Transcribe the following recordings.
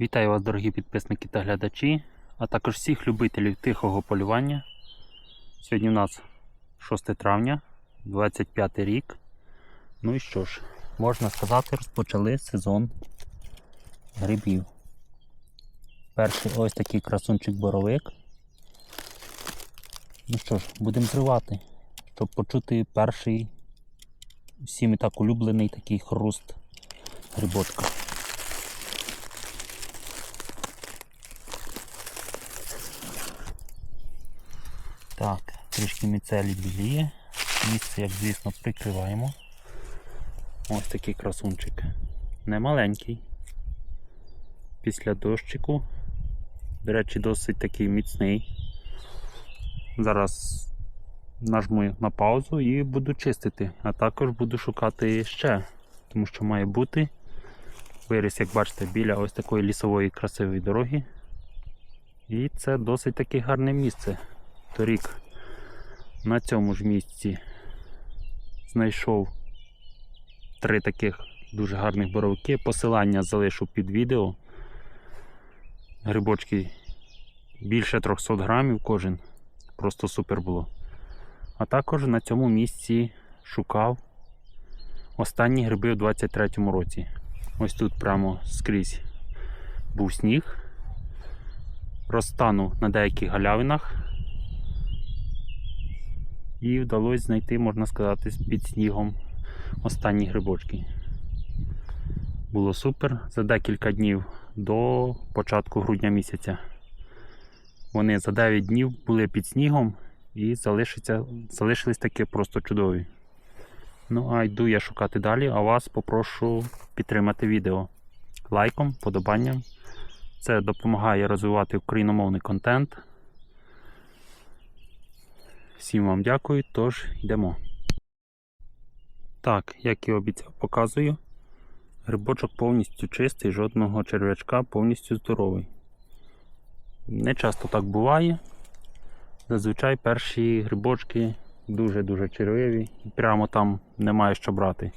Вітаю вас, дорогі підписники та глядачі, а також всіх любителів тихого полювання. Сьогодні у нас 6 травня, 25 рік. Ну і що ж, можна сказати, розпочали сезон грибів. Перший ось такий красунчик боровик. Ну що ж, будемо зривати, щоб почути перший всім і так улюблений такий хруст грибочка. Так, трішки міцелі біліє. Місце, як звісно, прикриваємо. Ось такий красунчик. Не маленький. Після дощику. До речі, досить такий міцний. Зараз нажму на паузу і буду чистити, а також буду шукати ще, тому що має бути виріс, як бачите, біля ось такої лісової красивої дороги. І це досить таки гарне місце. Торік на цьому ж місці знайшов три таких дуже гарних боровики. Посилання залишу під відео. Грибочки більше 300 грамів кожен. Просто супер було. А також на цьому місці шукав останні гриби у 23-му році. Ось тут прямо скрізь був сніг. Розтанув на деяких галявинах. І вдалося знайти, можна сказати, під снігом останні грибочки. Було супер за декілька днів до початку грудня місяця. Вони за 9 днів були під снігом і залишились таки просто чудові. Ну, а йду я шукати далі, а вас попрошу підтримати відео лайком, подобанням. Це допомагає розвивати україномовний контент. Всім вам дякую, тож йдемо. Так, як і обіцяв, показую. Грибочок повністю чистий, жодного черв'ячка повністю здоровий. Не часто так буває. Зазвичай перші грибочки дуже-дуже червиві, прямо там немає що брати.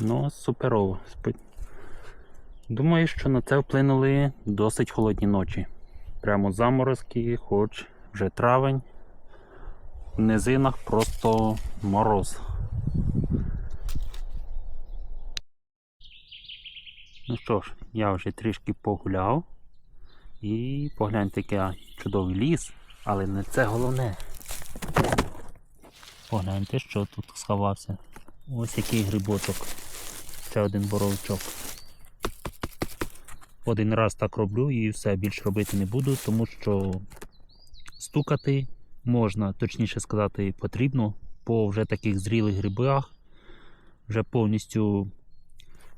Ну, суперово. Думаю, що на це вплинули досить холодні ночі. Прямо заморозки, хоч вже травень. Низинах просто мороз. Ну що ж, я вже трішки погуляв. І погляньте, який чудовий ліс, але не це головне. Погляньте, що тут сховався. Ось який грибочок. Ще один боровичок. Один раз так роблю і все більше робити не буду, тому що стукати можна, точніше сказати, потрібно по вже таких зрілих грибах, вже повністю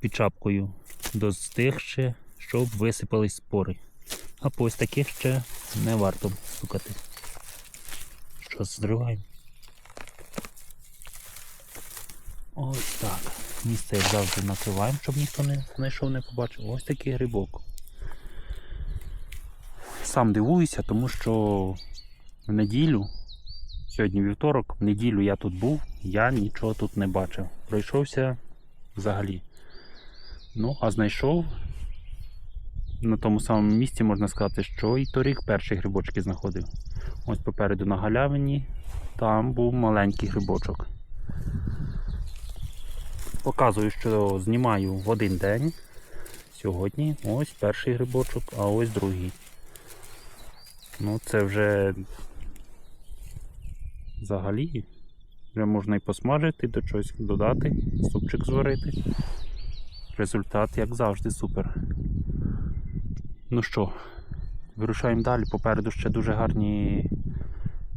під шапкою достиг ще, щоб висипались спори. А по ось таких ще не варто стукати. Що зриваємо? Ось так. Місце завжди накриваємо, щоб ніхто не знайшов, не побачив. Ось такий грибок. Сам дивуюся, тому що в неділю, сьогодні вівторок, в неділю я тут був, я нічого тут не бачив. Пройшовся взагалі. Ну, а знайшов на тому самому місці, можна сказати, що і торік перші грибочки знаходив. Ось попереду на галявині, там був маленький грибочок. Показую, що знімаю в один день. Сьогодні ось перший грибочок, а ось другий. Ну це вже взагалі вже можна і посмажити, до чогось додати, супчик зварити. Результат, як завжди, супер. Ну що, вирушаємо далі. Попереду ще дуже гарні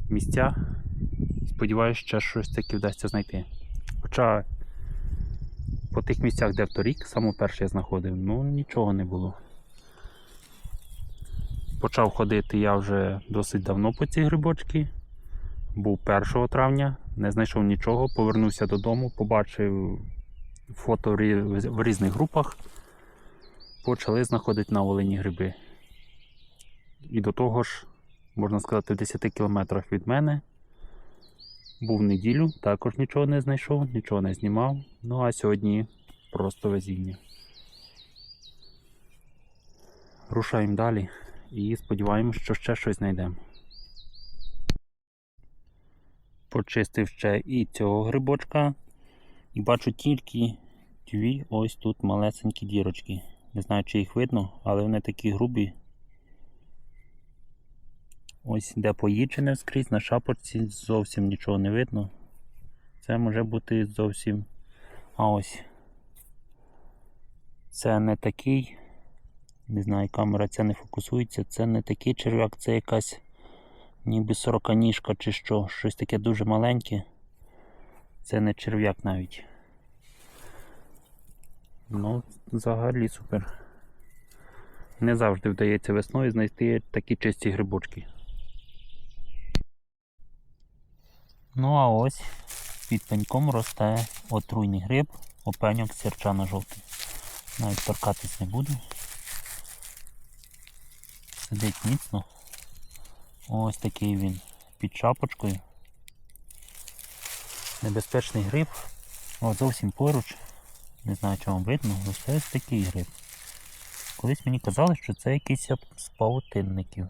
місця. Сподіваюся, ще щось таке вдасться знайти. Хоча по тих місцях, де в торік, саме перше я знаходив, ну нічого не було. Почав ходити я вже досить давно по ці грибочки. Був 1 травня, не знайшов нічого, повернувся додому, побачив фото в різних групах. Почали знаходити на Волині гриби. І до того ж, можна сказати, в 10 кілометрах від мене. Був неділю, також нічого не знайшов, нічого не знімав. Ну а сьогодні просто везіння. Рушаємо далі і сподіваємось, що ще щось знайдемо. Почистив ще і цього грибочка. І бачу тільки дві ось тут малесенькі дірочки. Не знаю, чи їх видно, але вони такі грубі. Ось де поїчене скрізь на шапочці зовсім нічого не видно. Це може бути зовсім. А ось. Це не такий. Не знаю, камера ця не фокусується. Це не такий черв'як, це якась ніби сороканіжка чи що. Щось таке дуже маленьке. Це не черв'як навіть. Ну, взагалі супер. Не завжди вдається весною знайти такі чисті грибочки. Ну а ось під пеньком росте отруйний гриб, опеньок сірчано жовтий. Навіть торкатись не буду. Сидить міцно. Ось такий він під шапочкою. Небезпечний гриб. О, зовсім поруч. Не знаю, чи вам видно, ось ось такий гриб. Колись мені казали, що це якийсь з паутинників.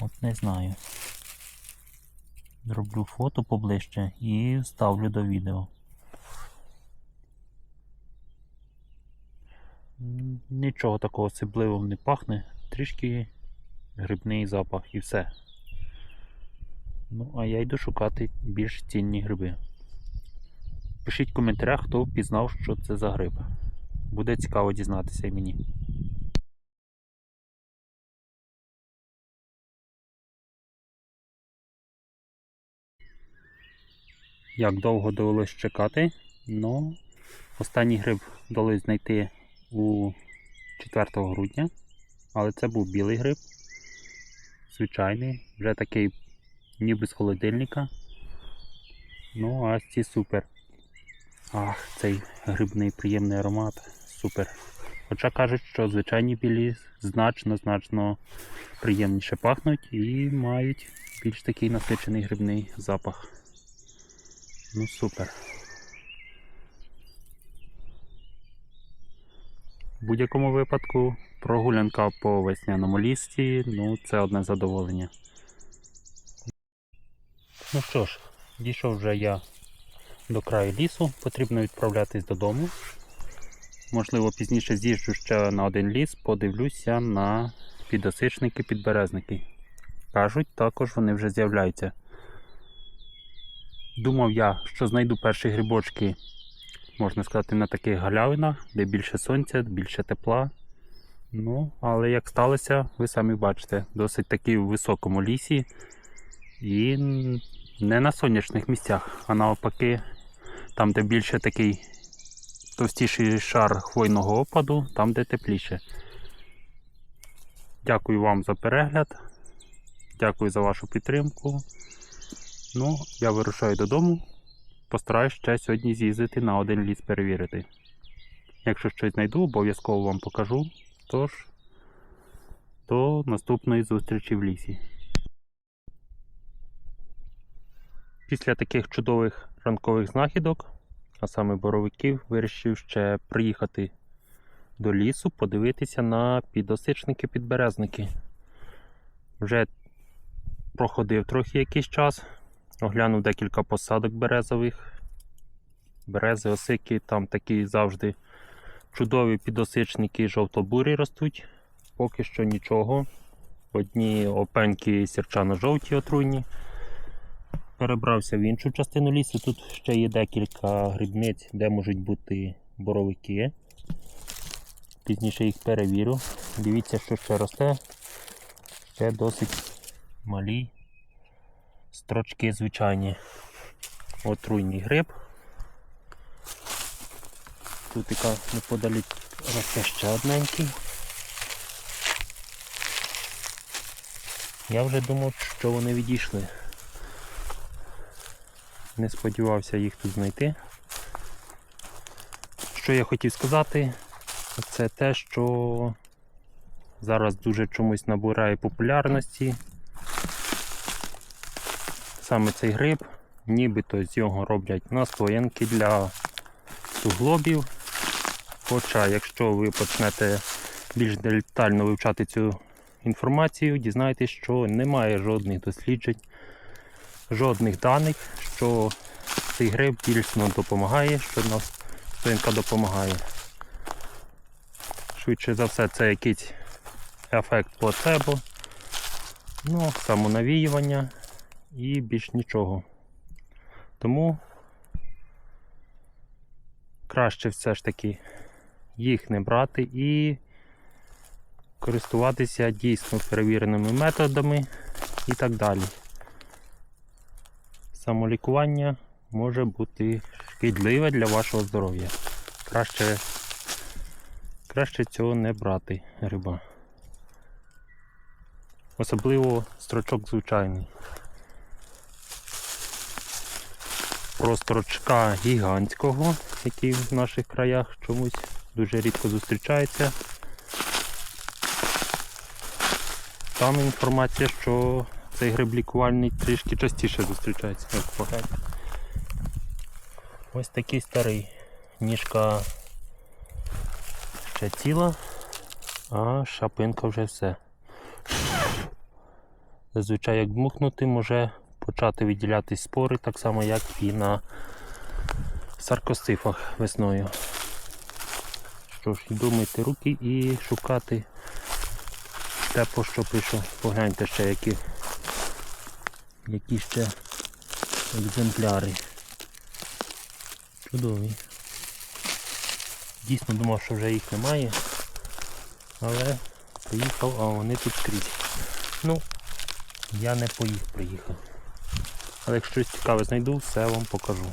От не знаю. Зроблю фото поближче і ставлю до відео. Нічого такого особливого не пахне, трішки грибний запах і все. Ну, а я йду шукати більш цінні гриби. Пишіть в коментарях, хто впізнав, що це за гриб. Буде цікаво дізнатися і мені. Як довго довелось чекати, ну останній гриб вдалося знайти у 4 грудня, але це був білий гриб, звичайний, вже такий ніби з холодильника. Ну, а ці супер. Ах, цей грибний приємний аромат. Супер. Хоча кажуть, що звичайні білі значно-значно приємніше пахнуть і мають більш такий насичений грибний запах. Ну супер. В будь-якому випадку прогулянка по весняному лісі, ну це одне задоволення. Ну що ж, дійшов вже я до краю лісу, потрібно відправлятись додому. Можливо, пізніше з'їжджу ще на один ліс, подивлюся на підосичники, підберезники. Кажуть, також вони вже з'являються. Думав я, що знайду перші грибочки, можна сказати, на таких галявинах, де більше сонця, більше тепла. Ну, але як сталося, ви самі бачите, досить таки в високому лісі і не на сонячних місцях, а навпаки, там, де більше такий товстіший шар хвойного опаду, там, де тепліше. Дякую вам за перегляд. Дякую за вашу підтримку. Ну, я вирушаю додому. Постараюсь ще сьогодні з'їздити на один ліс перевірити. Якщо щось знайду, обов'язково вам покажу. Тож, до наступної зустрічі в лісі. Після таких чудових ранкових знахідок, а саме боровиків, вирішив ще приїхати до лісу, подивитися на підосичники підберезники. Вже проходив трохи якийсь час, оглянув декілька посадок березових. Берези, осики, там такі завжди чудові підосичники жовтобурі ростуть. Поки що нічого. Одні опеньки сірчано-жовті отруйні. Перебрався в іншу частину лісу. Тут ще є декілька грибниць, де можуть бути боровики. Пізніше їх перевірю. Дивіться, що ще росте. Ще досить малі строчки звичайні. Отруйний гриб. Тут яка неподалік росте ще одненький. Я вже думав, що вони відійшли. Не сподівався їх тут знайти. Що я хотів сказати, це те, що зараз дуже чомусь набирає популярності. Саме цей гриб, нібито з його роблять настоянки для суглобів. Хоча, якщо ви почнете більш детально вивчати цю інформацію, дізнаєтесь, що немає жодних досліджень, жодних даних, що цей гриб дійсно допомагає, що настоянка допомагає. Швидше за все, це якийсь ефект плацебо, ну, самонавіювання і більш нічого. Тому краще все ж таки їх не брати і користуватися дійсно перевіреними методами і так далі. Самолікування може бути шкідливе для вашого здоров'я. Краще, краще цього не брати гриба. Особливо строчок звичайний. Про строчка гігантського, який в наших краях чомусь дуже рідко зустрічається. Там інформація, що цей гриб лікувальний трішки частіше зустрічається, як погляньте. Ось такий старий. Ніжка ще ціла, а шапинка вже все. Зазвичай як дмухнути може почати виділятись спори, так само як і на саркостифах весною. Йду мити руки і шукати те, по що пишу. Погляньте ще які, які ще екземпляри. Чудові. Дійсно думав, що вже їх немає, але приїхав, а вони тут скрізь. Ну, я не по їх приїхав. Але якщо щось цікаве знайду, все вам покажу.